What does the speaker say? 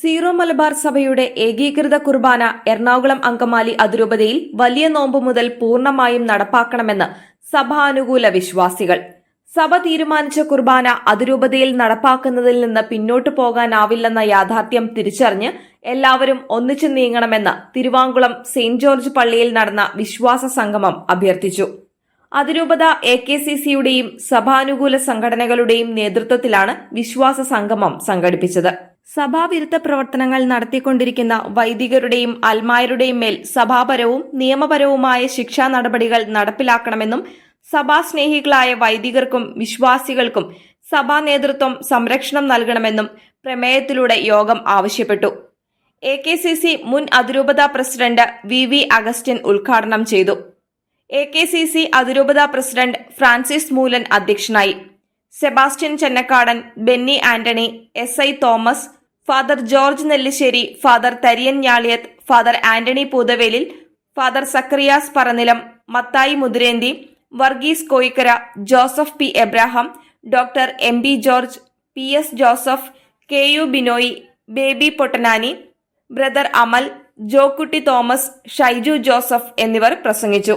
Zero Malabar സഭയുടെ ഏകീകൃത കുർബാന എറണാകുളം അങ്കമാലി അതിരൂപതയിൽ വലിയ നോമ്പ് മുതൽ പൂർണമായും നടപ്പാക്കണമെന്ന് സഭാനുകൂല വിശ്വാസികൾ. സഭ തീരുമാനിച്ച കുർബാന അതിരൂപതയിൽ നടപ്പാക്കുന്നതിൽ നിന്ന് പിന്നോട്ടു പോകാനാവില്ലെന്ന യാഥാർത്ഥ്യം തിരിച്ചറിഞ്ഞ് എല്ലാവരും ഒന്നിച്ചു നീങ്ങണമെന്ന് തിരുവാങ്കുളം സെയിന്റ് ജോർജ് പള്ളിയിൽ നടന്ന വിശ്വാസ സംഗമം അഭ്യർത്ഥിച്ചു. അതിരൂപത എ കെ സി സിയുടെയും സഭാനുകൂല സംഘടനകളുടെയും നേതൃത്വത്തിലാണ് വിശ്വാസ സംഗമം സംഘടിപ്പിച്ചത്. സഭാവിരുദ്ധ പ്രവർത്തനങ്ങൾ നടത്തിക്കൊണ്ടിരിക്കുന്ന വൈദികരുടെയും അൽമായരുടെയും മേൽ സഭാപരവും നിയമപരവുമായ ശിക്ഷാ നടപടികൾ നടപ്പിലാക്കണമെന്നും സഭാസ്നേഹികളായ വൈദികർക്കും വിശ്വാസികൾക്കും സഭാ നേതൃത്വം സംരക്ഷണം നൽകണമെന്നും പ്രമേയത്തിലൂടെ യോഗം ആവശ്യപ്പെട്ടു. എ കെ സി സി മുൻ അതിരൂപത പ്രസിഡന്റ് വി വി അഗസ്റ്റിൻ ഉദ്ഘാടനം ചെയ്തു. എ കെ സി സി അതിരൂപത പ്രസിഡന്റ് ഫ്രാൻസിസ് മൂലൻ അധ്യക്ഷനായി. Sebastian Chennakkadan Benny Antony S I Thomas father George Nellissery father Thariyan Njaliyath father Antony Poothavelil father Zacharias Paranilam Mathai Muthirenthi Varghese Koyikkara Joseph P Abraham doctor M B George P S Joseph K U Binoy Baby Pottanani brother Amal Jokutty Thomas Shaiju Joseph എന്നിവർ പ്രസംഗിച്ചു.